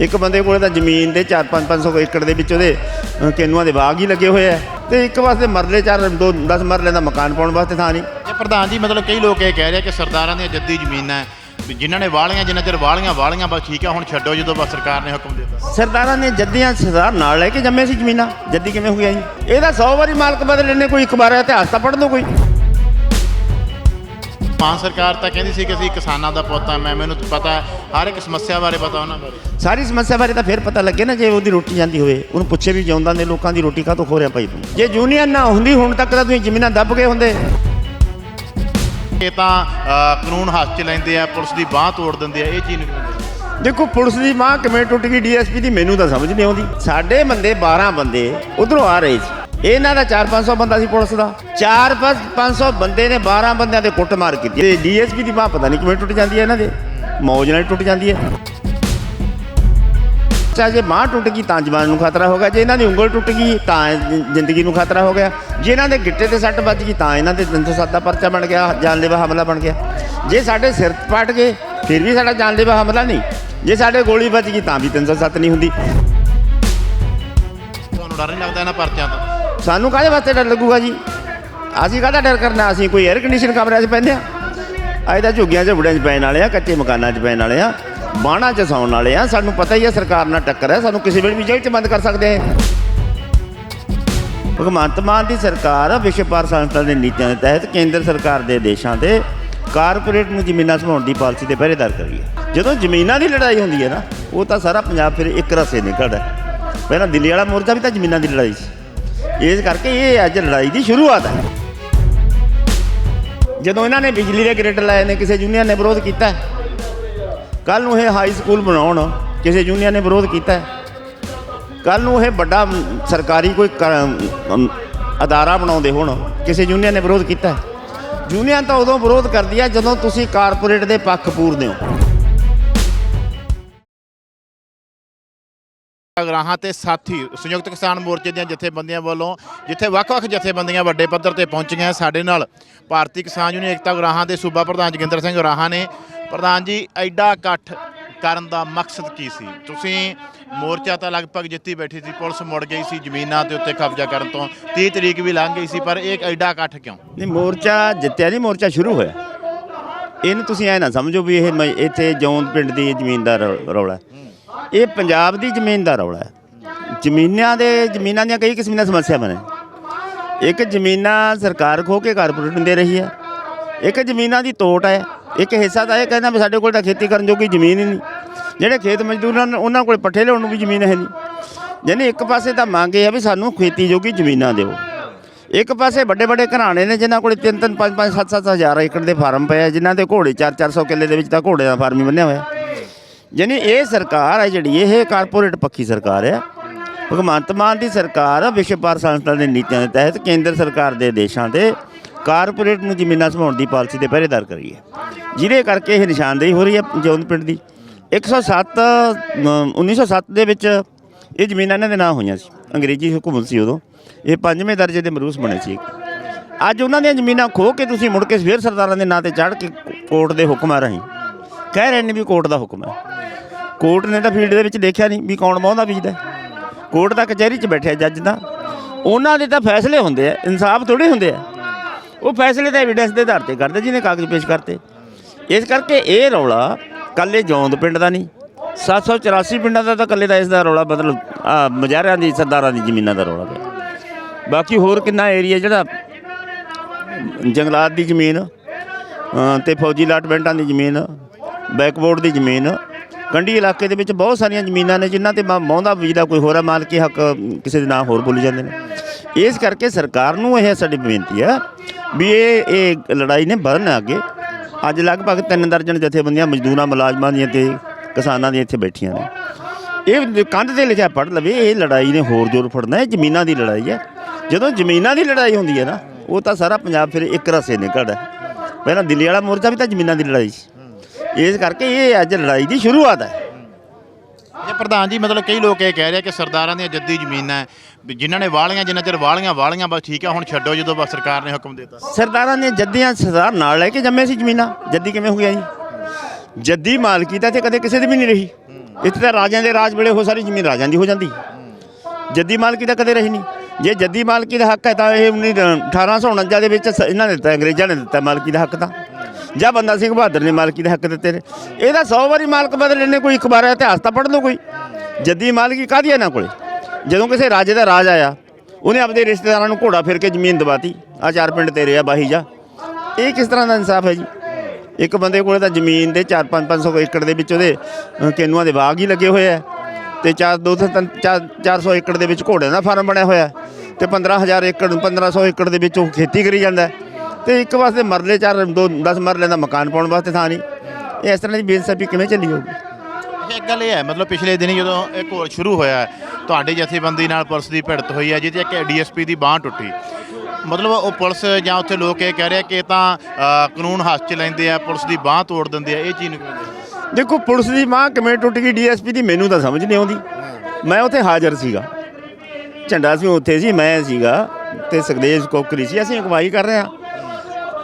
ਇੱਕ ਬੰਦੇ ਕੋਲੇ ਤਾਂ ਜ਼ਮੀਨ ਦੇ 4-5 500 ਏਕੜ ਦੇ ਵਿੱਚ ਉਹਦੇ ਕਿੰਨੂਆਂ ਦੇ ਬਾਗ ਹੀ ਲੱਗੇ ਹੋਏ ਆ। ਤੇ ਇੱਕ ਵਾਸਤੇ ਮਰਲੇ ਚਾਰ ਦੋ 10 ਮਰਲੇ ਦਾ ਮਕਾਨ ਪਾਉਣ ਵਾਸਤੇ ਥਾਂ ਨਹੀਂ। ਇਹ ਪ੍ਰਧਾਨ ਜੀ ਮਤਲਬ ਕਈ ਲੋਕ ਇਹ ਕਹਿ ਰਹੇ ਆ ਕਿ ਸਰਦਾਰਾਂ ਦੀਆਂ ਜੱਦੀ ਜ਼ਮੀਨਾਂ ਜਿਨ੍ਹਾਂ ਨੇ ਵਾਲੀਆਂ ਜਿੰਨਾ ਚਿਰ ਵਾਲੀਆਂ ਵਾਲੀਆਂ ਬਸ ਠੀਕ ਆ ਹੁਣ ਛੱਡੋ ਜਦੋਂ ਬਸ ਸਰਕਾਰ ਨੇ ਹੁਕਮ ਦਿੱਤਾ। ਸਰਦਾਰਾਂ ਨੇ ਜੱਦੀਆਂ ਸਰਦਾਰ ਨਾਲ ਲੈ ਕੇ ਜੰਮੇ ਸੀ ਜ਼ਮੀਨਾਂ ਜੱਦੀ ਕਿਵੇਂ ਹੋ ਗਿਆ ਜੀ ਇਹਦਾ 100 ਵਾਰੀ ਮਾਲਕ ਬਦਲੇ ਨੇ ਕੋਈ ਇੱਕ ਵਾਰ ਇਤਿਹਾਸ ਤਾਂ ਪੜ੍ਹ ਦੋ ਕੋਈ। ਮਾਨ ਸਰਕਾਰ ਤਾਂ ਕਹਿੰਦੀ ਸੀ ਕਿ ਅਸੀਂ ਕਿਸਾਨਾਂ ਦਾ ਪੁੱਤ ਆ ਮੈਂ ਮੈਨੂੰ ਤਾਂ ਪਤਾ ਹਰ ਇੱਕ ਸਮੱਸਿਆ ਬਾਰੇ ਪਤਾ ਉਹਨਾਂ ਬਾਰੇ। ਸਾਰੀ ਸਮੱਸਿਆ ਬਾਰੇ ਤਾਂ ਫਿਰ ਪਤਾ ਲੱਗੇ ਨਾ ਜੇ ਉਹਦੀ ਰੋਟੀ ਜਾਂਦੀ ਹੋਵੇ। ਉਹਨੂੰ ਪੁੱਛੇ ਵੀ ਜਿਉਂਦਾਂ ਦੇ ਲੋਕਾਂ ਦੀ ਰੋਟੀ ਕਾਹਤੋਂ ਖੋ ਰਿਹਾ ਭਾਈ ਤੂੰ? ਜੇ ਯੂਨੀਅਨ ਨਾ ਹੁੰਦੀ ਹੁਣ ਤੱਕ ਤਾਂ ਤੁਸੀਂ ਜ਼ਮੀਨਾਂ ਦੱਬ ਗਏ ਹੁੰਦੇ। ਇਹ ਤਾਂ ਕਾਨੂੰਨ ਹੱਥ 'ਚ ਲੈਂਦੇ ਆ ਪੁਲਿਸ ਦੀ ਬਾਹ ਤੋੜ ਦਿੰਦੇ ਆ ਇਹ ਚੀਜ਼ ਨਹੀਂ ਦੇਖੋ ਪੁਲਿਸ ਦੀ ਮਾਂ ਕਿਵੇਂ ਟੁੱਟ ਗਈ ਡੀਐਸਪੀ ਦੀ ਮੈਨੂੰ ਤਾਂ ਸਮਝ ਨਹੀਂ ਆਉਂਦੀ। ਸਾਡੇ ਬੰਦੇ 12 ਬੰਦੇ ਉਧਰੋਂ ਆ ਰਹੇ ਸੀ। ਇਹਨਾਂ ਦਾ 4-500 ਬੰਦਾ ਸੀ ਪੁਲਿਸ ਦਾ। 4-500 ਬੰਦੇ ਨੇ 12 ਬੰਦਿਆਂ ਦੇ ਕੁੱਟਮਾਰ ਕੀਤੀ। ਤੇ ਡੀਐਸਪੀ ਦੀ ਬਾਹ ਪਤਾ ਨਹੀਂ ਕਿਵੇਂ ਟੁੱਟ ਜਾਂਦੀ ਹੈ ਇਹਨਾਂ ਦੇ। ਮੌਜ ਨਾਲ ਟੁੱਟ ਜਾਂਦੀ ਹੈ। ਚਾਹੇ ਜੇ ਬਾਂਹ ਟੁੱਟ ਗਈ ਤਾਂ ਜਵਾਨ ਨੂੰ ਖਤਰਾ ਹੋਗਾ ਜੇ ਇਹਨਾਂ ਦੀ ਉਂਗਲ ਟੁੱਟ ਗਈ ਤਾਂ ਜ਼ਿੰਦਗੀ ਨੂੰ ਖਤਰਾ ਹੋ ਗਿਆ। ਜੇ ਇਹਨਾਂ ਦੇ ਗਿੱਟੇ ਤੇ ਸੱਟ ਵੱਜ ਗਈ ਤਾਂ ਇਹਨਾਂ ਦੇ 307 ਦਾ ਪਰਚਾ ਬਣ ਗਿਆ ਜਾਨਲੇਵਾ ਹਮਲਾ ਬਣ ਗਿਆ। ਜੇ ਸਾਡੇ ਸਿਰ ਪਟ ਗਏ, ਫਿਰ ਵੀ ਸਾਡਾ ਜਾਨਲੇਵਾ ਹਮਲਾ ਨਹੀਂ। ਜੇ ਸਾਡੇ ਗੋਲੀ ਵੱਜ ਗਈ ਤਾਂ ਵੀ 307 ਨਹੀਂ ਹੁੰਦੀ। ਤੁਹਾਨੂੰ ਡਰ ਨਹੀਂ ਲੱਗਦਾ ਇਹਨਾਂ ਪਰਚਿਆਂ ਤੋਂ? ਸਾਨੂੰ ਕਾਹਦੇ ਵਾਸਤੇ ਡਰ ਲੱਗੂਗਾ ਜੀ? ਅਸੀਂ ਕਾਹਦਾ ਡਰ ਕਰਨਾ? ਅਸੀਂ ਕੋਈ 에ਅਰ ਕੰਡੀਸ਼ਨ ਕਮਰਿਆਂ 'ਚ ਪੈਂਦੇ ਆ ਅਸੀਂ ਤਾਂ ਝੁੱਗੀਆਂ 'ਚ, ਬੁੜਿਆਂ 'ਚ ਪੈਣ ਵਾਲੇ ਆ ਕੱਚੇ ਮਕਾਨਾਂ 'ਚ ਪੈਣ ਵਾਲੇ ਆ ਬਾਣਾ 'ਚ ਸੌਣ ਵਾਲੇ ਆ ਸਾਨੂੰ ਪਤਾ ਹੀ ਆ ਸਰਕਾਰ ਨਾਲ ਟੱਕਰ ਹੈ। ਸਾਨੂੰ ਕਿਸੇ ਵੇਲੇ ਵੀ ਜੇਲ੍ਹ 'ਚ ਬੰਦ ਕਰ ਸਕਦੇ ਆ ਭਗਵੰਤ ਮਾਨ ਦੀ ਸਰਕਾਰ ਵਿਸ਼ਵ ਪਾਰ ਸੰਸਥਾ ਦੇ ਨੀਤੀਆਂ ਦੇ ਤਹਿਤ ਕੇਂਦਰ ਸਰਕਾਰ ਦੇ ਦੇਸ਼ਾਂ ਦੇ ਕਾਰਪੋਰੇਟ ਨੂੰ ਜ਼ਮੀਨਾਂ ਸੰਭਾਉਣ ਦੀ ਪਾਲਿਸੀ 'ਤੇ ਪਹਿਰੇਦਾਰ ਕਰੀ ਹੈ। ਜਦੋਂ ਜ਼ਮੀਨਾਂ ਦੀ ਲੜਾਈ ਹੁੰਦੀ ਹੈ ਨਾ, ਉਹ ਤਾਂ ਸਾਰਾ ਪੰਜਾਬ ਫਿਰ ਇੱਕ ਰਸੇ ਨਿਕਲਦਾ ਹੈ। ਪਹਿਲਾਂ ਦਿੱਲੀ ਵਾਲਾ ਮੋਰਚਾ ਵੀ ਤਾਂ ਜ਼ਮੀਨਾਂ ਦੀ ਲੜਾਈ ਸੀ। ਇਸ ਕਰਕੇ ਇਹ ਅੱਜ ਲੜਾਈ ਦੀ ਸ਼ੁਰੂਆਤ ਹੈ। ਜਦੋਂ ਇਹਨਾਂ ਨੇ ਬਿਜਲੀ ਦੇ ਗ੍ਰਿਡ ਲਾਏ ਨੇ, ਕਿਸੇ ਯੂਨੀਅਨ ਨੇ ਵਿਰੋਧ ਕੀਤਾ ਕੱਲ ਨੂੰ ਇਹ ਹਾਈ ਸਕੂਲ ਬਣਾਉਣ, ਕਿਸੇ ਯੂਨੀਅਨ ਨੇ ਵਿਰੋਧ ਕੀਤਾ ਕੱਲ ਨੂੰ ਇਹ ਵੱਡਾ ਸਰਕਾਰੀ ਕੋਈ ਅਦਾਰਾ ਬਣਾਉਂਦੇ ਹੋਣ, ਕਿਸੇ ਯੂਨੀਅਨ ਨੇ ਵਿਰੋਧ ਕੀਤਾ ਯੂਨੀਅਨ ਤਾਂ ਉਦੋਂ ਵਿਰੋਧ ਕਰਦੀ ਹੈ ਜਦੋਂ ਤੁਸੀਂ ਕਾਰਪੋਰੇਟ ਦੇ ਪੱਖ ਪੂਰਦੇ ਹੋ। ਗਰਾਹਾਂ ਤੇ ਸਾਥੀ, ਸੰਯੁਕਤ ਕਿਸਾਨ ਮੋਰਚੇ ਦੀਆਂ ਜਥੇਬੰਦੀਆਂ ਵੱਲੋਂ ਜਿੱਥੇ ਵੱਖ-ਵੱਖ ਜਥੇਬੰਦੀਆਂ ਵੱਡੇ ਪੱਧਰ ਤੇ ਪਹੁੰਚੀਆਂ ਸਾਡੇ ਨਾਲ ਭਾਰਤੀ ਕਿਸਾਨ ਯੂਨੀਅਨ ਏਕਤਾ ਗਰਾਹਾਂ ਦੇ ਸੂਬਾ ਪ੍ਰਧਾਨ ਜੋਗਿੰਦਰ ਸਿੰਘ ਗਰਾਹਾਂ ਨੇ। ਪ੍ਰਧਾਨ ਜੀ, ਐਡਾ ਇਕੱਠ ਕਰਨ ਦਾ ਮਕਸਦ ਕੀ ਸੀ? ਤੁਸੀਂ ਮੋਰਚਾ ਤਾਂ ਲਗਭਗ ਜਿੱਤੀ ਬੈਠੀ ਸੀ, ਪੁਲਿਸ ਮੁੜ ਗਈ ਸੀ, ਜ਼ਮੀਨਾਂ ਦੇ ਉੱਤੇ ਕਬਜ਼ਾ ਕਰਨ ਤੋਂ 30 ਤਰੀਕ ਵੀ ਲੰਘ ਗਈ ਸੀ, ਪਰ ਇਹ ਐਡਾ ਇਕੱਠ ਕਿਉਂ? ਨਹੀਂ, ਮੋਰਚਾ ਜਿੱਤਿਆ ਨਹੀਂ, ਮੋਰਚਾ ਸ਼ੁਰੂ ਹੋਇਆ। ਇਹਨੂੰ ਤੁਸੀਂ ਐ ਨਾ ਸਮਝੋ ਵੀ ਇਹ ਮ- ਇੱਥੇ ਜੌਂਦ ਪਿੰਡ ਦੀ ਜ਼ਮੀਨ ਦਾ ਰੌ- ਰੌਲਾ ਹੈ। ਇਹ ਪੰਜਾਬ ਦੀ ਜ਼ਮੀਨ ਦਾ ਰੌਲਾ ਹੈ। ਜ਼ਮੀਨਾਂ ਦੇ, ਜ਼ਮੀਨਾਂ ਦੀਆਂ ਕਈ ਕਿਸਮ ਦੀਆਂ ਸਮੱਸਿਆਵਾਂ ਨੇ ਇੱਕ ਜ਼ਮੀਨਾਂ ਸਰਕਾਰ ਖੋ ਕੇ ਕਾਰਪੋਰੇਟ ਨੂੰ ਦੇ ਰਹੀ ਹੈ। ਇੱਕ ਜ਼ਮੀਨਾਂ ਦੀ ਤੋਟ ਹੈ। ਇੱਕ ਹਿੱਸਾ ਤਾਂ ਇਹ ਕਹਿੰਦਾ ਵੀ ਸਾਡੇ ਕੋਲ ਤਾਂ ਖੇਤੀ ਕਰਨ ਜੋਗੀ ਜ਼ਮੀਨ ਹੀ ਨਹੀਂ। ਜਿਹੜੇ ਖੇਤ ਮਜ਼ਦੂਰਾਂ ਨੇ ਉਹਨਾਂ ਕੋਲ ਪੱਠੇ ਲਿਆਉਣ ਨੂੰ ਵੀ ਜ਼ਮੀਨ ਹੈ ਨਹੀਂ। ਯਾਨੀ ਇੱਕ ਪਾਸੇ ਤਾਂ ਮੰਗ ਇਹ ਹੈ ਵੀ ਸਾਨੂੰ ਖੇਤੀ ਜੋਗੀ ਜ਼ਮੀਨਾਂ ਦਿਓ। ਇੱਕ ਪਾਸੇ ਵੱਡੇ ਵੱਡੇ ਘਰਾਣੇ ਨੇ, ਜਿਨ੍ਹਾਂ ਕੋਲੇ 3 3 5 5 7 7 ਹਜ਼ਾਰ ਏਕੜ ਦੇ ਫਾਰਮ ਪਏ ਆ, ਜਿਨ੍ਹਾਂ ਦੇ ਘੋੜੇ 4 400 ਕਿੱਲੇ ਦੇ ਵਿੱਚ ਤਾਂ ਘੋੜੇ ਦਾ ਫਾਰਮ ਹੀ ਬੰਨਿਆ ਹੋਇਆ। ਯਾਨੀ ਇਹ ਸਰਕਾਰ ਹੈ ਜਿਹੜੀ ਇਹ ਕਾਰਪੋਰੇਟ ਪੱਖੀ ਸਰਕਾਰ ਹੈ। ਭਗਵੰਤ ਮਾਨ ਦੀ ਸਰਕਾਰ ਵਿਸ਼ਵ ਪਾਰ ਸੰਸਥਾ ਦੇ ਨੀਤੀਆਂ ਦੇ ਤਹਿਤ ਕੇਂਦਰ ਸਰਕਾਰ ਦੇ ਦੇਸ਼ਾਂ ਦੇ ਕਾਰਪੋਰੇਟ ਨੂੰ ਜ਼ਮੀਨਾਂ ਸੰਭਾਉਣ ਦੀ ਪਾਲਿਸੀ ਦੇ ਪਹਿਰੇਦਾਰ ਕਰੀ ਹੈ। ਜਿਹਦੇ ਕਰਕੇ ਇਹ ਨਿਸ਼ਾਨਦੇਹੀ ਹੋ ਰਹੀ ਹੈ ਜੌਨ ਪਿੰਡ ਦੀ। 107 ਅਮ, 1907 ਦੇ ਵਿੱਚ ਇਹ ਜ਼ਮੀਨਾਂ ਇਹਨਾਂ ਦੇ ਨਾਂ ਹੋਈਆਂ ਸੀ। ਅੰਗਰੇਜ਼ੀ ਹਕੂਮਤ ਸੀ ਉਦੋਂ। ਇਹ ਪੰਜਵੇਂ ਦਰਜੇ ਦੇ ਮਰੂਸ ਬਣੇ ਸੀ। ਅੱਜ ਉਹਨਾਂ ਦੀਆਂ ਜ਼ਮੀਨਾਂ ਖੋ ਕੇ ਤੁਸੀਂ ਮੁੜ ਕੇ ਫੇਰ ਸਰਦਾਰਾਂ ਦੇ ਨਾਂ ਤੇ ਚੜ੍ਹ ਕੇ ਕੋਰਟ ਦੇ ਹੁਕਮਾਂ ਰਾਹੀਂ ਕਹਿ ਰਹੇ ਨੇ ਵੀ ਕੋਰਟ ਦਾ ਹੁਕਮ ਹੈ। ਕੋਰਟ ਨੇ ਤਾਂ ਫੀਲਡ ਦੇ ਵਿੱਚ ਦੇਖਿਆ ਨਹੀਂ ਵੀ ਕੌਣ ਵਾਹੁੰਦਾ ਬੀਜਦਾ ਕੋਰਟ ਦਾ ਕਚਹਿਰੀ 'ਚ ਬੈਠਿਆ ਜੱਜ ਦਾ ਉਹਨਾਂ ਦੇ ਤਾਂ ਫੈਸਲੇ ਹੁੰਦੇ ਆ ਇਨਸਾਫ ਥੋੜੇ ਹੁੰਦੇ ਆ। ਉਹ ਫੈਸਲੇ ਤਾਂ ਐਵੀਡੈਂਸ ਦੇ ਆਧਾਰ ਤੇ ਕਰਦੇ ਜਿਹਨੇ ਕਾਗਜ਼ ਪੇਸ਼ ਕਰਤੇ। ਇਸ ਕਰਕੇ ਇਹ ਰੌਲਾ ਕੱਲੇ ਜੌਂਦ ਪਿੰਡ ਦਾ ਨਹੀਂ। 784 ਪਿੰਡਾਂ ਦਾ ਤਾਂ ਕੱਲੇ ਦਾ ਇਸ ਦਾ ਰੌਲਾ ਮਤਲਬ ਆਹ ਮੁਜ਼ਾਹਰਿਆਂ ਦੀ ਸਰਦਾਰਾਂ ਦੀ ਜ਼ਮੀਨਾਂ ਦਾ ਰੌਲਾ ਪਿਆ। ਬਾਕੀ ਹੋਰ ਕਿੰਨਾ ਏਰੀਆ ਜਿਹੜਾ ਜੰਗਲਾਤ ਦੀ ਜ਼ਮੀਨ ਅ, ਤੇ ਫੌਜੀ ਲਾਟਮੈਂਟਾਂ ਦੀ ਜ਼ਮੀਨ ਬੈਕਬੋਰਡ ਦੀ ਜ਼ਮੀਨ। ਕੰਢੀ ਇਲਾਕੇ ਦੇ ਵਿੱਚ ਬਹੁਤ ਸਾਰੀਆਂ ਜ਼ਮੀਨਾਂ ਨੇ ਜਿਨ੍ਹਾਂ ਤੇ ਮ- ਮੌਂਦਾ ਬੀਜਦਾ ਕੋਈ ਹੋਰ ਮਾਲਕੀ ਹੱਕ ਕਿਸੇ ਦੇ ਨਾਂ ਹੋਰ ਬੋਲੀ ਜਾਂਦੇ ਨੇ। ਇਸ ਕਰਕੇ ਸਰਕਾਰ ਨੂੰ ਇਹ ਸਾਡੀ ਬੇਨਤੀ ਹੈ ਵੀ ਇਹ ਇਹ ਲੜਾਈ ਨੇ ਵਧਣਾ ਅੱਗੇ। ਅੱਜ ਲਗਭਗ ਤਿੰਨ ਦਰਜਨ ਜਥੇਬੰਦੀਆਂ, ਮਜ਼ਦੂਰਾਂ, ਮੁਲਾਜ਼ਮਾਂ ਦੀਆਂ ਤੇ ਕਿਸਾਨਾਂ ਦੀਆਂ ਇੱਥੇ ਬੈਠੀਆਂ ਨੇ। ਇਹ ਕੰਧ ਤੇ ਲਿਖਿਆ ਪੜ ਲਵੇ, ਇਹ ਲੜਾਈ ਨੇ ਹੋਰ ਜ਼ੋਰ ਫੜਨਾ ਹੈ ਜ਼ਮੀਨਾਂ ਦੀ ਲੜਾਈ ਹੈ ਜਦੋਂ ਜ਼ਮੀਨਾਂ ਦੀ ਲੜਾਈ ਹੁੰਦੀ ਹੈ ਨਾ, ਉਹ ਤਾਂ ਸਾਰਾ ਪੰਜਾਬ ਫਿਰ ਇੱਕ ਰਸੇ ਨਿਕਲਦਾ ਹੈ। ਪਹਿਲਾਂ ਦਿੱਲੀ ਵਾਲਾ ਮੋਰਚਾ ਵੀ ਤਾਂ ਜ਼ਮੀਨਾਂ ਦੀ ਲੜਾਈ ਸੀ। ਇਸ ਕਰਕੇ ਇਹ ਅੱਜ ਲੜਾਈ ਦੀ ਸ਼ੁਰੂਆਤ ਹੈ। ਇਹ ਪ੍ਰਧਾਨ ਜੀ ਮਤਲਬ ਕਈ ਲੋਕ ਇਹ ਕਹਿ ਰਹੇ ਆ ਕਿ ਸਰਦਾਰਾਂ ਦੀਆਂ ਜੱਦੀ ਜ਼ਮੀਨਾਂ ਹੈ ਵੀ ਜਿਨ੍ਹਾਂ ਨੇ ਵਾਲੀਆਂ ਜਿੰਨਾ ਚਿਰ ਵਾਲੀਆਂ ਵਾਲੀਆਂ ਬਸ ਠੀਕ ਆ ਹੁਣ ਛੱਡੋ ਜਦੋਂ ਬਸ ਸਰਕਾਰ ਨੇ ਹੁਕਮ ਦਿੱਤਾ। ਸਰਦਾਰਾਂ ਨੇ ਜੱਦੀਆਂ ਸਰਦਾਰ ਨਾਲ ਲੈ ਕੇ ਜੰਮੇ ਸੀ ਜ਼ਮੀਨਾਂ। ਜੱਦੀ ਕਿਵੇਂ ਹੋ ਗਿਆ ਜੀ? ਜੱਦੀ ਮਾਲਕੀ ਤਾਂ ਇੱਥੇ ਕਦੇ ਕਿਸੇ ਦੀ ਵੀ ਨਹੀਂ ਰਹੀ। ਇੱਥੇ ਤਾਂ ਰਾਜਿਆਂ ਦੇ ਰਾਜ ਵੇਲੇ ਉਹ ਸਾਰੀ ਜ਼ਮੀਨ ਰਾਜਿਆਂ ਦੀ ਹੋ ਜਾਂਦੀ। ਜੱਦੀ ਮਾਲਕੀ ਤਾਂ ਕਦੇ ਰਹੀ ਨਹੀਂ। ਜੇ ਜੱਦੀ ਮਾਲਕੀ ਦਾ ਹੱਕ ਹੈ ਤਾਂ ਇਹ 19 1849 ਦੇ ਵਿੱਚ ਸ- ਇਹਨਾਂ ਨੇ ਦਿੱਤਾ ਅੰਗਰੇਜ਼ਾਂ ਨੇ ਦਿੱਤਾ ਮਾਲਕੀ ਦਾ ਹੱਕ ਤਾਂ। ਜਾਂ ਬੰਦਾ ਸਿੰਘ ਬਹਾਦਰ ਨੇ ਮਾਲਕੀ ਦੇ ਹੱਕ ਦਿੱਤੇ ਨੇ। ਇਹਦਾ 100 ਵਾਰੀ ਮਾਲਕ ਬਦਲੇ ਨੇ ਕੋਈ ਇੱਕ ਵਾਰ ਇਤਿਹਾਸ ਤਾਂ ਪੜ੍ਹ ਲਓ ਕੋਈ। ਜੱਦੀ ਮਾਲਕੀ ਕਾਹਦੀ ਹੈ ਇਹਨਾਂ ਕੋਲੇ? ਜਦੋਂ ਕਿਸੇ ਰਾਜੇ ਦਾ ਰਾਜ ਆਇਆ ਉਹਨੇ ਆਪਦੇ ਰਿਸ਼ਤੇਦਾਰਾਂ ਨੂੰ ਘੋੜਾ ਫਿਰ ਕੇ ਜ਼ਮੀਨ ਦਵਾਤੀ। ਆ ਚਾਰ ਪਿੰਡ ਤੇਰੇ ਆ ਬਾਹੀ ਜਾ। ਇਹ ਕਿਸ ਤਰ੍ਹਾਂ ਦਾ ਇਨਸਾਫ ਹੈ ਜੀ? ਇੱਕ ਬੰਦੇ ਕੋਲੇ ਤਾਂ ਜ਼ਮੀਨ ਦੇ 4-5 500 ਏਕੜ ਦੇ ਵਿੱਚ ਉਹਦੇ ਅ, ਕੇਨੂਆਂ ਦੇ ਬਾਗ ਹੀ ਲੱਗੇ ਹੋਏ ਆ। ਤੇ 4 ਦੋ ਤੋਂ ਤਿੰਨ- ਚਾਰ 400 ਏਕੜ ਦੇ ਵਿੱਚ ਘੋੜਿਆਂ ਦਾ ਫਾਰਮ ਬਣਿਆ ਹੋਇਆ। ਤੇ 15000 ਏਕੜ 1500 ਏਕੜ ਦੇ ਵਿੱਚ ਉਹ ਖੇਤੀ ਕਰੀ ਜਾਂਦਾ। ਤੇ ਇੱਕ ਵਾਸਤੇ ਮਰਲੇ ਚਾਰ ਦੋ 10 ਮਰਲੇ ਦਾ ਮਕਾਨ ਪਾਉਣ ਵਾਸਤੇ ਥਾਂ ਨਹੀਂ। ਇਹ ਇਸ ਤਰ੍ਹਾਂ ਦੀ ਬੇਇਨਸਾਫੀ ਕਿਵੇਂ ਚੱਲੀ ਹੋਊਗੀ? ਇੱਕ ਗੱਲ ਇਹ ਹੈ ਮਤਲਬ ਪਿਛਲੇ ਦਿਨੀ ਜਦੋਂ ਇਹ ਘੋਲ ਸ਼ੁਰੂ ਹੋਇਆ ਤੁਹਾਡੇ ਜਥੇਬੰਦੀ ਨਾਲ ਪੁਲਿਸ ਦੀ ਭਿੜਤ ਹੋਈ ਹੈ ਜਿਹਦੇ ਇੱਕ ਡੀਐਸਪੀ ਦੀ ਬਾਹ ਟੁੱਟੀ। ਮਤਲਬ ਉਹ ਪੁਲਿਸ ਜਾਂ ਉੱਥੇ ਲੋਕ ਇਹ ਕਹਿ ਰਹੇ ਕਿ ਤਾਂ ਕਾਨੂੰਨ ਹੱਥ 'ਚ ਲੈਂਦੇ ਆ ਪੁਲਿਸ ਦੀ ਬਾਹ ਤੋੜ ਦਿੰਦੇ ਆ ਇਹ ਚੀਜ਼ ਨੂੰ? ਦੇਖੋ ਪੁਲਿਸ ਦੀ ਮਾਂ ਕਿਵੇਂ ਟੁੱਟ ਗਈ ਡੀਐਸਪੀ ਦੀ ਮੈਨੂੰ ਤਾਂ ਸਮਝ ਨਹੀਂ ਆਉਂਦੀ। ਮੈਂ ਉੱਥੇ ਹਾਜ਼ਰ ਸੀਗਾ। ਝੰਡਾ ਸਿੰਘ ਉੱਥੇ ਸੀ ਮੈਂ ਸੀਗਾ ਤੇ ਸੁਖਦੇਵ ਕੋਕਰੀ ਸੀ ਅਸੀਂ ਅਗਵਾਈ ਕਰ ਰਹੇ ਹਾਂ।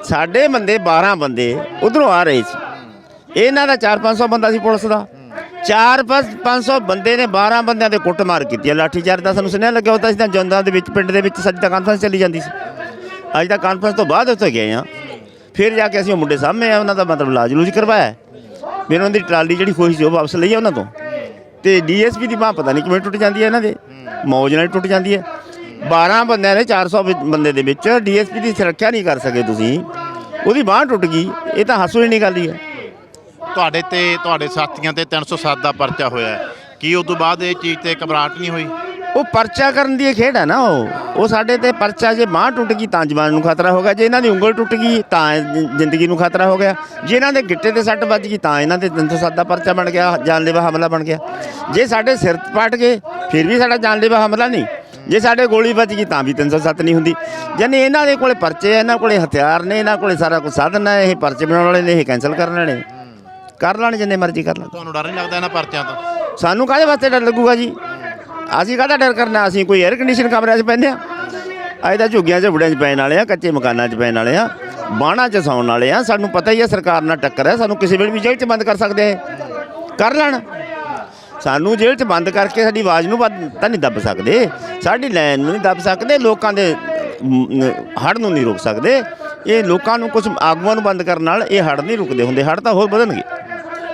ਸਾਡੇ ਬੰਦੇ 12 ਬੰਦੇ ਉਧਰੋਂ ਆ ਰਹੇ ਸੀ। ਇਹਨਾਂ ਦਾ 4-500 ਬੰਦਾ ਸੀ ਪੁਲਿਸ ਦਾ। 4-500 ਬੰਦੇ ਨੇ 12 ਬੰਦਿਆਂ ਦੇ ਕੁੱਟਮਾਰ ਕੀਤੀ ਹੈ। ਲਾਠੀ ਦਾ ਸਾਨੂੰ ਸੁਣਿਆ ਲੱਗਿਆ ਹੁੰਦਾ ਸੀ ਤਾਂ ਜੰਦਾਂ ਦੇ ਵਿੱਚ, ਪਿੰਡ ਦੇ ਵਿੱਚ ਸੱਚ ਤਾਂ ਕਾਨਫਰੰਸ ਚੱਲੀ ਜਾਂਦੀ ਸੀ। ਅੱਜ ਦਾ ਕਾਨਫਰੰਸ ਤੋਂ ਬਾਅਦ ਉੱਥੇ ਗਏ ਆ ਫਿਰ ਜਾ ਕੇ ਅਸੀਂ ਉਹ ਮੁੰਡੇ ਸਾਹਮਣੇ ਆ ਉਹਨਾਂ ਦਾ ਮਤਲਬ ਲਾਜ ਲੂਜ ਕਰਵਾਇਆ। ਫਿਰ ਉਹਨਾਂ ਦੀ ਟਰਾਲੀ ਜਿਹੜੀ ਖੋਈ ਸੀ ਉਹ ਵਾਪਸ ਲਈ ਆ ਉਹਨਾਂ ਤੋਂ। ਤੇ ਡੀਐਸਪੀ ਦੀ ਬਾਹ ਪਤਾ ਨਹੀਂ ਕਿਵੇਂ ਟੁੱਟ ਜਾਂਦੀ ਹੈ ਇਹਨਾਂ ਦੇ। ਮੌਜ ਨਾਲ ਟੁੱਟ ਜਾਂਦੀ ਹੈ। 12 ਬੰਦਿਆਂ ਨੇ 400 ਵਿੱਚ- ਬੰਦੇ ਦੇ ਵਿੱਚ ਡੀਐਸਪੀ ਦੀ ਸੁਰੱਖਿਆ ਨਹੀਂ ਕਰ ਸਕੇ ਤੁਸੀਂ। ਉਹਦੀ ਬਾਹ ਟੁੱਟ ਗਈ। ਇਹ ਤਾਂ ਹੱਸੋ ਹੀ ਨਹੀਂ ਗੱਲ ਹੀ। ਹੈ ਤੁਹਾਡੇ ਤੇ ਤੁਹਾਡੇ ਸਾਥੀਆਂ ਤੇ 307 ਦਾ ਪਰਚਾ ਹੋਇਆ ਹੈ। ਕੀ ਉਸ ਤੋਂ ਬਾਅਦ ਇਹ ਚੀਜ਼ ਤੇ ਘਬਰਾਹਟ ਨਹੀਂ ਹੋਈ? ਉਹ ਪਰਚਾ ਕਰਨ ਦੀ ਇਹ ਖੇਡ ਹੈ ਨਾ ਉਹ। ਉਹ ਸਾਡੇ ਤੇ ਪਰਚਾ ਜੇ ਬਾਂਹ ਟੁੱਟ ਗਈ ਤਾਂ ਜਵਾਨ ਨੂੰ ਖਤਰਾ ਹੋ ਗਿਆ। ਜੇ ਇਹਨਾਂ ਦੀ ਉਂਗਲ ਟੁੱਟ ਗਈ ਤਾਂ ਜ਼ਿ- ਜ਼ਿੰਦਗੀ ਨੂੰ ਖਤਰਾ ਹੋ ਗਿਆ। ਜੇ ਇਹਨਾਂ ਦੇ ਗਿੱਟੇ ਤੇ ਸੱਟ ਵੱਜ ਗਈ ਤਾਂ ਇਹਨਾਂ ਦੇ 307 ਦਾ ਪਰਚਾ ਬਣ ਗਿਆ। ਜਾਨਲੇਵਾ ਹਮਲਾ ਬਣ ਗਿਆ। ਜੇ ਸਾਡੇ ਸਿਰ ਪਟ ਗਏ ਫਿਰ ਵੀ ਸਾਡਾ ਜਾਨਲੇਵਾ ਹਮਲਾ ਨਹੀਂ। ਜੇ ਸਾਡੇ ਗੋਲੀ ਵੱਜ ਗਈ ਤਾਂ ਵੀ 307 ਨਹੀਂ ਹੁੰਦੀ। ਯਾਨੀ ਇਹਨਾਂ ਦੇ ਕੋਲੇ ਪਰਚੇ ਆ ਇਹਨਾਂ ਕੋਲੇ ਹਥਿਆਰ ਨੇ ਇਹਨਾਂ ਕੋਲੇ ਸਾਰਾ ਕੁਝ ਸਾਧਨ ਹੈ ਇਹ ਪਰਚੇ ਬਣਾਉਣ ਵਾਲੇ ਨੇ ਇਹ ਕੈਨਸਲ ਕਰਨ ਵਾਲੇ ਨੇ। ਕਰ ਲੈਣ ਜਿੰਨੇ ਮਰਜ਼ੀ ਕਰ ਲੈਣ। ਤੁਹਾਨੂੰ ਡਰ ਨਹੀਂ ਲੱਗਦਾ ਇਹਨਾਂ ਪਰਚਿਆਂ ਤੋਂ? ਸਾਨੂੰ ਕਾਹਦੇ ਵਾਸਤੇ ਡਰ ਲੱਗੂਗਾ ਜੀ? ਅਸੀਂ ਕਾਹਦਾ ਡਰ ਕਰਨਾ? ਅਸੀਂ ਕੋਈ 에ਅਰ ਕੰਡੀਸ਼ਨ ਕਮਰਿਆਂ 'ਚ ਪੈਂਦੇ ਆ। ਅੱਜ ਤਾਂ ਝੁੱਗੀਆਂ 'ਚ ਬੁੜਿਆਂ 'ਚ ਪੈਣ ਵਾਲੇ ਆ ਕੱਚੇ ਮਕਾਨਾਂ 'ਚ ਪੈਣ ਵਾਲੇ ਆ ਬਾਣਾ 'ਚ ਸੌਣ ਵਾਲੇ ਆ। ਸਾਨੂੰ ਪਤਾ ਹੀ ਆ ਸਰਕਾਰ ਨਾਲ ਟੱਕਰ ਹੈ ਸਾਨੂੰ ਕਿਸੇ ਵੇਲੇ ਵੀ ਜੇਲ੍ਹ 'ਚ ਬੰਦ ਕਰ ਸਕਦੇ ਆ ਕਰ ਲੈਣ। ਸਾਨੂੰ ਜੇਲ੍ਹ 'ਚ ਬੰਦ ਕਰਕੇ ਸਾਡੀ ਆਵਾਜ਼ ਨੂੰ ਤਾਂ ਨਹੀਂ ਦੱਬ ਸਕਦੇ। ਸਾਡੀ ਲਾਈਨ ਨੂੰ ਨਹੀਂ ਦੱਬ ਸਕਦੇ ਲੋਕਾਂ ਦੇ ਹੜ ਨੂੰ ਨਹੀਂ ਰੋਕ ਸਕਦੇ। ਇਹ ਲੋਕਾਂ ਨੂੰ ਕੁਝ ਆਗੂਆਂ ਨੂੰ ਬੰਦ ਕਰਨ ਨਾਲ ਇਹ ਹੜ ਨਹੀਂ ਰੁਕਦੇ ਹੁੰਦੇ ਹੜ ਤਾਂ ਹੋਰ ਵਧਣਗੇ।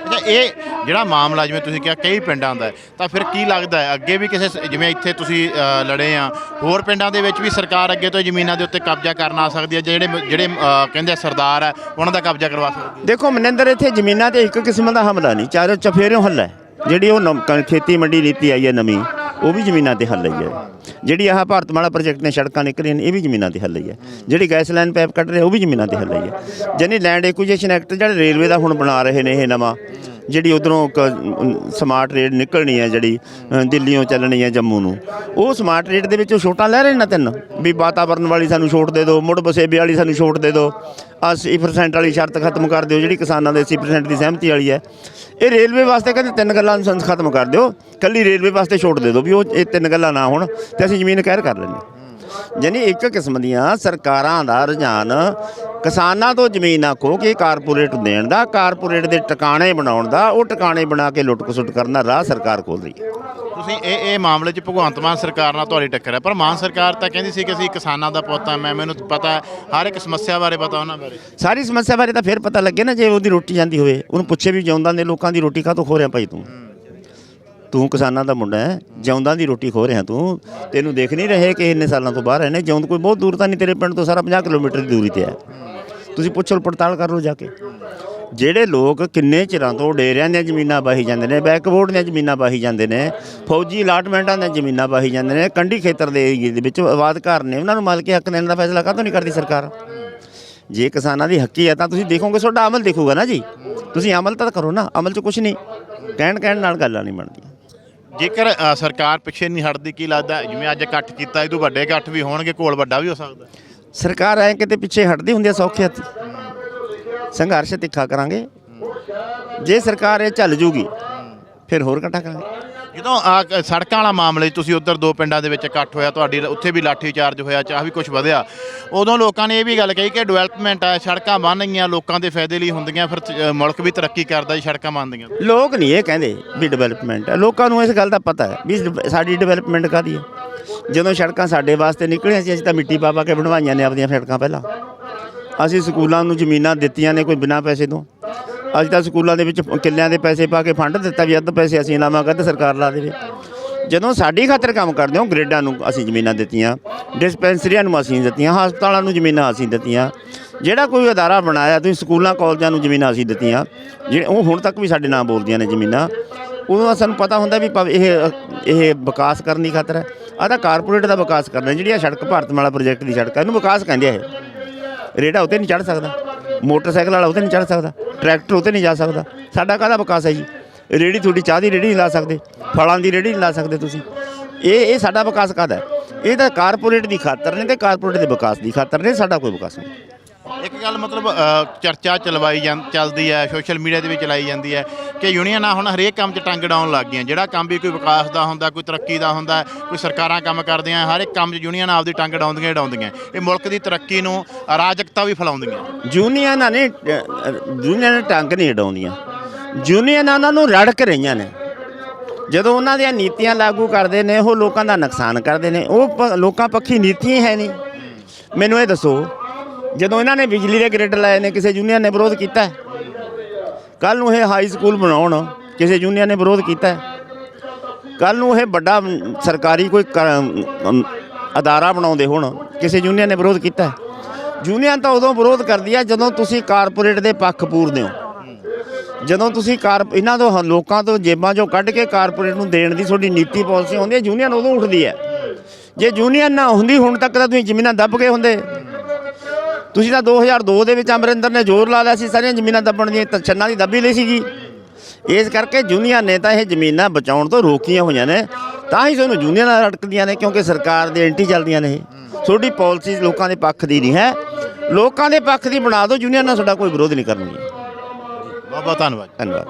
ਅੱਛਾ ਇਹ ਜਿਹੜਾ ਮਾਮਲਾ ਜਿਵੇਂ ਤੁਸੀਂ ਕਿਹਾ ਕਈ ਪਿੰਡਾਂ ਦਾ ਤਾਂ ਫਿਰ ਕੀ ਲੱਗਦਾ ਹੈ? ਅੱਗੇ ਵੀ ਕਿਸੇ ਜਿਵੇਂ ਇੱਥੇ ਤੁਸੀਂ ਲੜੇ ਆ ਹੋਰ ਪਿੰਡਾਂ ਦੇ ਵਿੱਚ ਵੀ ਸਰਕਾਰ ਅੱਗੇ ਤੋਂ ਜ਼ਮੀਨਾਂ ਦੇ ਉੱਤੇ ਕਬਜ਼ਾ ਕਰਨ ਆ ਸਕਦੀ ਹੈ? ਜਿਹੜੇ ਜਿਹੜੇ ਕਹਿੰਦੇ ਆ ਸਰਦਾਰ ਹੈ ਉਹਨਾਂ ਦਾ ਕਬਜ਼ਾ ਕਰਵਾ ਸਕਦੀ ਦੇਖੋ ਮਨਿੰਦਰ ਇੱਥੇ ਜ਼ਮੀਨਾਂ ਤੇ ਇੱਕ ਕਿਸਮ ਦਾ ਹਮਲਾ ਨਹੀਂ ਚਾਰੇ ਚਫੇਰਿਓਂ ਹੱਲ ਹੈ। ਜਿਹੜੀ ਉਹ ਨਮ- ਖੇਤੀ ਮੰਡੀ ਨੀਤੀ ਆਈ ਹੈ ਨਵੀਂ, ਉਹ ਵੀ ਜ਼ਮੀਨਾਂ ਤੇ ਹੱਲ ਹੀ ਹੈ। ਜਿਹੜੀ ਆਹ ਭਾਰਤਮਾਲਾ ਪ੍ਰੋਜੈਕਟ ਨੇ ਸੜਕਾਂ ਨਿਕਲੀਆਂ ਨੇ, ਇਹ ਵੀ ਜ਼ਮੀਨਾਂ ਤੇ ਹੱਲ ਹੀ ਹੈ। ਜਿਹੜੀ ਗੈਸ ਲਾਈਨ ਪਾਈਪ ਕੱਢ ਰਹੇ, ਉਹ ਵੀ ਜ਼ਮੀਨਾਂ ਤੇ ਹੱਲ ਹੀ ਹੈ। ਜਾਨੀ ਲੈਂਡ ਐਕੁਜੀਸ਼ਨ ਐਕਟ ਜਿਹੜਾ ਰੇਲਵੇ ਦਾ ਹੁਣ ਬਣਾ ਰਹੇ ਨੇ ਇਹ ਨਵਾਂ ਜਿਹੜੀ ਉਧਰੋਂ ਸਮਾਰਟ ਰੇਟ ਨਿਕਲਣੀ ਹੈ ਜਿਹੜੀ ਅ, ਦਿੱਲੀੋਂ ਚੱਲਣੀ ਹੈ ਜੰਮੂ ਨੂੰ। ਉਹ ਸਮਾਰਟ ਰੇਟ ਦੇ ਵਿੱਚ ਉਹ ਛੋਟਾਂ ਲੈ ਰਹੇ ਨੇ ਤਿੰਨ? ਵੀ ਵਾਤਾਵਰਨ ਵਾਲੀ ਸਾਨੂੰ ਛੋਟ ਦੇ ਦਿਓ ਮੁੜ ਬਸੇਬੇ ਵਾਲੀ ਸਾਨੂੰ ਛੋਟ ਦੇ ਦਿਓ 80% ਵਾਲੀ ਸ਼ਰਤ ਖਤਮ ਕਰ ਦਿਓ ਜਿਹੜੀ ਕਿਸਾਨਾਂ ਦੇ 80% ਦੀ ਸਹਿਮਤੀ ਵਾਲੀ ਹੈ। ਇਹ ਰੇਲਵੇ ਵਾਸਤੇ ਕਹਿੰਦੇ ਤਿੰਨ ਗੱਲਾਂ ਨੂੰ ਖਤਮ ਕਰ ਦਿਓ। ਕੱਲੀ ਰੇਲਵੇ ਵਾਸਤੇ ਛੋਟ ਦੇ ਦਿਓ ਵੀ ਉਹ ਇਹ ਤਿੰਨ ਗੱਲਾਂ ਨਾ ਹੋਣ ਤੇ ਅਸੀਂ ਜ਼ਮੀਨ ਕਹਿਰ ਕਰ ਲੈਂਦੇ ਯਾਨੀ ਇੱਕ ਕਿਸਮ ਦੀਆਂ ਸਰਕਾਰਾਂ ਦਾ ਰੁਝਾਨ ਕਿਸਾਨਾਂ ਤੋਂ ਜ਼ਮੀਨ ਖੋ ਕੇ ਕਾਰਪੋਰੇਟ ਦੇਣ ਦਾ ਕਾਰਪੋਰੇਟ ਦੇ ਟਿਕਾਣੇ ਬਣਾਉਣ ਦਾ ਉਹ ਟਿਕਾਣੇ ਬਣਾ ਕੇ ਲੁੱਟ ਖਸੁੱਟ ਕਰਨ ਦਾ ਰਾਹ ਸਰਕਾਰ ਖੋਲ ਰਹੀ ਹੈ। ਤੁਸੀਂ ਇਹ ਇਹ ਮਾਮਲੇ 'ਚ ਭਗਵੰਤ ਮਾਨ ਸਰਕਾਰ ਨਾਲ ਤੁਹਾਡੀ ਟੱਕਰ ਹੈ ਪਰ ਮਾਨ ਸਰਕਾਰ ਤਾਂ ਕਹਿੰਦੀ ਸੀ ਕਿ ਅਸੀਂ ਕਿਸਾਨਾਂ ਦਾ ਪੁੱਤ ਹਾਂ ਮੈਂ ਮੈਨੂੰ ਪਤਾ ਹੈ, ਹਰ ਇੱਕ ਸਮੱਸਿਆ ਬਾਰੇ ਪਤਾ ਉਹਨਾਂ ਬਾਰੇ। ਸਾਰੀ ਸਮੱਸਿਆ ਬਾਰੇ ਤਾਂ ਫਿਰ ਪਤਾ ਲੱਗੇ ਨਾ ਜੇ ਉਹਦੀ ਰੋਟੀ ਜਾਂਦੀ ਹੋਵੇ ਉਹਨੂੰ ਪੁੱਛੇ ਵੀ ਜਿਉਂਦਾਂ ਦੇ ਲੋਕਾਂ ਦੀ ਰੋਟੀ ਕਾਹਤੋਂ ਖੋ ਰਿਹਾ ਭਾਈ ਤੂੰ? ਤੂੰ ਕਿਸਾਨਾਂ ਦਾ ਮੁੰਡਾ ਹੈ, ਜਿਉਂਦਾਂ ਦੀ ਰੋਟੀ ਖੋ ਰਿਹਾ ਤੂੰ, ਤੈਨੂੰ ਦੇਖ ਨਹੀਂ ਰਹੇ ਕਿ ਇੰਨੇ ਸਾਲਾਂ ਤੋਂ ਬਾਹਰ ਹੈ ਨੇ ਜਿਉਂਦ ਕੋਈ ਬਹੁਤ ਦੂਰ ਤਾਂ ਨਹੀਂ ਤੇਰੇ ਪਿੰਡ ਤੋਂ ਸਾਰਾ 50 ਕਿਲੋਮੀਟਰ ਦੀ ਦੂਰੀ ਤੇ ਹੈ। ਤੁਸੀਂ ਪੁੱਛੋ ਪੜਤਾਲ ਕਰ ਲਓ ਜਾ ਕੇ। ਜਿਹੜੇ ਲੋਕ ਕਿੰਨੇ ਚਿਰਾਂ ਤੋਂ ਡੇਰਿਆਂ ਦੀਆਂ ਜ਼ਮੀਨਾਂ ਵਾਹੀ ਜਾਂਦੇ ਨੇ, ਬੈਕਬੋਰਡ ਦੀਆਂ ਜ਼ਮੀਨਾਂ ਵਾਹੀ ਜਾਂਦੇ ਨੇ, ਫੌਜੀ ਅਲਾਟਮੈਂਟਾਂ ਦੀਆਂ ਜ਼ਮੀਨਾਂ ਵਾਹੀ ਜਾਂਦੇ ਨੇ, ਕੰਢੀ ਖੇਤਰ ਦੇ ਏਰੀਏ ਦੇ ਵਿੱਚ ਆਬਾਦ ਘਰ ਨੇ, ਉਹਨਾਂ ਨੂੰ ਮਾਲਕੀ ਹੱਕ ਦੇਣ ਦਾ ਫੈਸਲਾ ਕਾਹਤੋਂ ਨਹੀਂ ਕਰਦੀ ਸਰਕਾਰ? ਜੇ ਕਿਸਾਨਾਂ ਦੀ ਹੱਕੀ ਹੈ ਤਾਂ ਤੁਸੀਂ ਦੇਖੋਗੇ, ਤੁਹਾਡਾ ਅਮਲ ਦੇਖੂਗਾ ਨਾ ਜੀ। ਤੁਸੀਂ ਅਮਲ ਤਾਂ ਕਰੋ ਨਾ, ਅਮਲ 'ਚ ਕੁਝ ਨਹੀਂ। ਕਹਿਣ ਕਹਿਣ ਨਾਲ ਗੱਲਾਂ ਨਹੀਂ ਬਣਦੀਆਂ। ਜੇਕਰ ਅ, ਸਰਕਾਰ ਪਿੱਛੇ ਨਹੀਂ ਹਟਦੀ ਕੀ ਲੱਗਦਾ ਜਿਵੇਂ ਅੱਜ ਇਕੱਠ ਕੀਤਾ ਇਹ ਤੋਂ ਵੱਡੇ ਇਕੱਠ ਵੀ ਹੋਣਗੇ ਕੋਲ ਵੱਡਾ ਵੀ ਹੋ ਸਕਦਾ? ਸਰਕਾਰ ਐ ਕਿਤੇ ਪਿੱਛੇ ਹਟਦੀ ਹੁੰਦੀ ਹੈ ਸੌਖੇ ਹੱਥੀ। ਸੰਘਰਸ਼ ਤਿੱਖਾ ਕਰਾਂਗੇ। ਜੇ ਸਰਕਾਰ ਇਹ ਚੱਲ ਜੂਗੀ ਫਿਰ ਹੋਰ ਇਕੱਠਾ ਕਰਾਂਗੇ। ਜਦੋਂ ਆ ਸੜਕਾਂ ਵਾਲਾ ਮਾਮਲੇ 'ਚ ਤੁਸੀਂ ਉੱਧਰ ਦੋ ਪਿੰਡਾਂ ਦੇ ਵਿੱਚ ਇਕੱਠ ਹੋਇਆ ਤੁਹਾਡੀ ਉੱਥੇ ਵੀ ਲਾਠੀ ਚਾਰਜ ਹੋਇਆ ਚਾਹ ਵੀ ਕੁਝ ਵਧਿਆ। ਉਦੋਂ ਲੋਕਾਂ ਨੇ ਇਹ ਵੀ ਗੱਲ ਕਹੀ ਕਿ ਡਿਵੈਲਪਮੈਂਟ ਆ ਸੜਕਾਂ ਬਣ ਗਈਆਂ ਲੋਕਾਂ ਦੇ ਫਾਇਦੇ ਲਈ ਹੁੰਦੀਆਂ ਫਿਰ ਅ, ਮੁਲਕ ਵੀ ਤਰੱਕੀ ਕਰਦਾ ਜੀ ਸੜਕਾਂ ਬਣਦੀਆਂ ਲੋਕ ਨਹੀਂ ਇਹ ਕਹਿੰਦੇ ਵੀ ਡਿਵੈਲਪਮੈਂਟ ਹੈ ਲੋਕਾਂ ਨੂੰ ਇਸ ਗੱਲ ਦਾ ਪਤਾ ਹੈ ਵੀ ਡਿਵ- ਸਾਡੀ ਡਿਵੈਲਪਮੈਂਟ ਕਾਦੀ ਹੈ ਜਦੋਂ ਸੜਕਾਂ ਸਾਡੇ ਵਾਸਤੇ ਨਿਕਲੀਆਂ ਸੀ ਅਸੀਂ ਤਾਂ ਮਿੱਟੀ ਪਾ ਪਾ ਕੇ ਬਣਵਾਈਆਂ ਨੇ ਆਪਣੀਆਂ ਸੜਕਾਂ ਪਹਿਲਾਂ। ਅਸੀਂ ਸਕੂਲਾਂ ਨੂੰ ਜ਼ਮੀਨਾਂ ਦਿੱਤੀਆਂ ਨੇ ਕੋਈ ਬਿਨਾਂ ਪੈਸੇ ਤੋਂ। ਅੱਜ ਤਾਂ ਸਕੂਲਾਂ ਦੇ ਵਿੱਚ ਕਿੱਲਿਆਂ ਦੇ ਪੈਸੇ ਪਾ ਕੇ ਫੰਡ ਦਿੱਤਾ ਵੀ ਅੱਧ ਪੈਸੇ ਅਸੀਂ ਲਾਵਾਂਗੇ, ਅੱਧ ਸਰਕਾਰ ਲਾ ਦੇਵੇ। ਜਦੋਂ ਸਾਡੀ ਖਾਤਰ ਕੰਮ ਕਰਦੇ ਹੋ, ਗ੍ਰੇਡਾਂ ਨੂੰ ਅਸੀਂ ਜ਼ਮੀਨਾਂ ਦਿੱਤੀਆਂ, ਡਿਸਪੈਂਸਰੀਆਂ ਨੂੰ ਅਸੀਂ ਦਿੱਤੀਆਂ, ਹਸਪਤਾਲਾਂ ਨੂੰ ਜ਼ਮੀਨਾਂ ਅਸੀਂ ਦਿੱਤੀਆਂ। ਜਿਹੜਾ ਕੋਈ ਅਦਾਰਾ ਬਣਾਇਆ, ਤੁਸੀਂ ਸਕੂਲਾਂ, ਕਾਲਜਾਂ ਨੂੰ ਜ਼ਮੀਨਾਂ ਅਸੀਂ ਦਿੱਤੀਆਂ। ਜਿਹੜੇ ਉਹ ਹੁਣ ਤੱਕ ਵੀ ਸਾਡੇ ਨਾਂ ਬੋਲਦੀਆਂ ਨੇ ਜ਼ਮੀਨਾਂ। ਉਦੋਂ ਸਾਨੂੰ ਪਤਾ ਹੁੰਦਾ ਵੀ ਭਾਵੇਂ ਇਹ ਇਹ ਵਿਕਾਸ ਕਰਨ ਦੀ ਖਾਤਰ ਹੈ। ਆਹ ਤਾਂ ਕਾਰਪੋਰੇਟ ਦਾ ਵਿਕਾਸ ਕਰਨਾ ਜਿਹੜੀ ਆ ਸੜਕ ਭਾਰਤਮਾਲਾ ਪ੍ਰੋਜੈਕਟ ਦੀ ਸੜਕ ਹੈ, ਇਹਨੂੰ ਵਿਕਾਸ ਕਹਿੰਦੇ ਆ ਇਹ। ਰੇੜਾ ਉਤੇ ਨਹੀਂ ਚੜ ਸਕਦਾ। ਮੋਟਰਸਾਈਕਲ ਵਾਲਾ ਉਤੇ ਨਹੀਂ ਚੜ ਸਕਦਾ। ਟਰੈਕਟਰ ਉਤੇ ਨਹੀਂ ਜਾ ਸਕਦਾ। ਸਾਡਾ ਕਾਹਦਾ ਵਿਕਾਸ ਹੈ ਜੀ? ਰੇੜੀ ਤੁਹਾਡੀ ਚਾਹ ਦੀ ਰੇੜੀ ਨਹੀਂ ਲਾ ਸਕਦੇ। ਫਲਾਂ ਦੀ ਰੇੜੀ ਨਹੀਂ ਲਾ ਸਕਦੇ ਤੁਸੀਂ। ਇਹ ਇਹ ਸਾਡਾ ਵਿਕਾਸ ਕਾਹਦਾ ਇਹ ਤਾਂ ਕਾਰਪੋਰੇਟ ਦੀ ਖਾਤਰ ਨੇ ਤੇ ਕਾਰਪੋਰੇਟ ਦੇ ਵਿਕਾਸ ਦੀ ਖਾਤਰ ਨੇ, ਸਾਡਾ ਕੋਈ ਵਿਕਾਸ ਨਹੀਂ। ਇੱਕ ਗੱਲ ਮਤਲਬ ਅ, ਚਰਚਾ ਚਲਵਾਈ ਜਾਂ ਚੱਲਦੀ ਹੈ ਸੋਸ਼ਲ ਮੀਡੀਆ 'ਤੇ ਵੀ ਚਲਾਈ ਜਾਂਦੀ ਹੈ ਕਿ ਯੂਨੀਅਨਾਂ ਹੁਣ ਹਰੇਕ ਕੰਮ 'ਚ ਟੰਗ ਡਾਉਣ ਲੱਗ ਗਈਆਂ। ਜਿਹੜਾ ਕੰਮ ਵੀ ਕੋਈ ਵਿਕਾਸ ਦਾ ਹੁੰਦਾ ਕੋਈ ਤਰੱਕੀ ਦਾ ਹੁੰਦਾ ਕੋਈ ਸਰਕਾਰਾਂ ਕੰਮ ਕਰਦੀਆਂ ਹਰ ਇੱਕ ਕੰਮ 'ਚ ਯੂਨੀਅਨ ਆਪਦੀ ਟੰਗ ਡਾਉਂਦੀਆਂ ਹੀ ਡਾਉਂਦੀਆਂ। ਇਹ ਮੁਲਕ ਦੀ ਤਰੱਕੀ ਨੂੰ ਅਰਾਜਕਤਾ ਵੀ ਫੈਲਾਉਂਦੀਆਂ। ਯੂਨੀਅਨਾਂ ਨੇ ਯੂਨੀਅਨ ਨੇ ਟੰਗ ਨਹੀਂ ਹਟਾਉਂਦੀਆਂ ਯੂਨੀਅਨਾਂ ਉਹਨਾਂ ਨੂੰ ਰੜਕ ਰਹੀਆਂ ਨੇ। ਜਦੋਂ ਉਹਨਾਂ ਦੀਆਂ ਨੀਤੀਆਂ ਲਾਗੂ ਕਰਦੇ ਨੇ ਉਹ ਲੋਕਾਂ ਦਾ ਨੁਕਸਾਨ ਕਰਦੇ ਨੇ। ਉਹ ਪ- ਲੋਕਾਂ ਪੱਖੀ ਨੀਤੀ ਹੈ ਨਹੀਂ। ਮੈਨੂੰ ਇਹ ਦੱਸੋ ਜਦੋਂ ਇਹਨਾਂ ਨੇ ਬਿਜਲੀ ਦੇ ਗ੍ਰਿਡ ਲਾਏ ਨੇ, ਕਿਸੇ ਯੂਨੀਅਨ ਨੇ ਵਿਰੋਧ ਕੀਤਾ ਕੱਲ ਨੂੰ ਇਹ ਹਾਈ ਸਕੂਲ ਬਣਾਉਣ, ਕਿਸੇ ਯੂਨੀਅਨ ਨੇ ਵਿਰੋਧ ਕੀਤਾ ਕੱਲ ਨੂੰ ਇਹ ਵੱਡਾ ਸਰਕਾਰੀ ਕੋਈ ਕ- ਅਦਾਰਾ ਬਣਾਉਂਦੇ ਹੋਣ, ਕਿਸੇ ਯੂਨੀਅਨ ਨੇ ਵਿਰੋਧ ਕੀਤਾ ਯੂਨੀਅਨ ਤਾਂ ਉਦੋਂ ਵਿਰੋਧ ਕਰਦੀ ਆ ਜਦੋਂ ਤੁਸੀਂ ਕਾਰਪੋਰੇਟ ਦੇ ਪੱਖ ਪੂਰਦੇ ਹੋ। ਜਦੋਂ ਤੁਸੀਂ ਕਾਰ, ਇਹਨਾਂ ਤੋਂ ਹ- ਲੋਕਾਂ ਤੋਂ ਜੇਬਾਂ ਚੋਂ ਕੱਢ ਕੇ ਕਾਰਪੋਰੇਟ ਨੂੰ ਦੇਣ ਦੀ ਤੁਹਾਡੀ ਨੀਤੀ ਪਾਲਿਸੀ ਹੁੰਦੀ ਹੈ ਯੂਨੀਅਨ ਉਦੋਂ ਉੱਠਦੀ ਹੈ। ਜੇ ਯੂਨੀਅਨ ਨਾ ਹੁੰਦੀ, ਹੁਣ ਤੱਕ ਤਾਂ ਤੁਸੀਂ ਜ਼ਮੀਨਾਂ ਦੱਬ ਗਏ ਹੁੰਦੇ। ਤੁਸੀਂ ਤਾਂ 2002 ਦੇ ਵਿੱਚ ਅਮਰਿੰਦਰ ਨੇ ਜ਼ੋਰ ਲਾ ਲਿਆ ਸੀ ਸਾਰੀਆਂ ਜ਼ਮੀਨਾਂ ਦੱਬਣ ਦੀਆਂ ਤਾਂ ਛੰਨਾਂ ਦੀ ਦੱਬੀ ਲਈ ਸੀਗੀ। ਇਸ ਕਰਕੇ ਯੂਨੀਅਨ ਨੇ ਤਾਂ ਇਹ ਜ਼ਮੀਨਾਂ ਬਚਾਉਣ ਤੋਂ ਰੋਕੀਆਂ ਹੋਈਆਂ ਨੇ। ਤਾਂ ਹੀ ਤੁਹਾਨੂੰ ਯੂਨੀਅਨਾਂ ਰੜਕਦੀਆਂ ਨੇ ਕਿਉਂਕਿ ਸਰਕਾਰ ਦੇ ਐਂਟੀ ਚੱਲਦੀਆਂ ਨੇ ਇਹ। ਤੁਹਾਡੀ ਪਾਲਿਸੀ ਲੋਕਾਂ ਦੇ ਪੱਖ ਦੀ ਨਹੀਂ ਹੈ। ਲੋਕਾਂ ਦੇ ਪੱਖ ਦੀ ਬਣਾ ਦਿਓ ਯੂਨੀਅਨ ਨਾਲ ਤੁਹਾਡਾ ਕੋਈ ਵਿਰੋਧ ਨਹੀਂ ਕਰਨਗੀ ਬਹੁਤ ਬਹੁਤ ਧੰਨਵਾਦ। ਧੰਨਵਾਦ।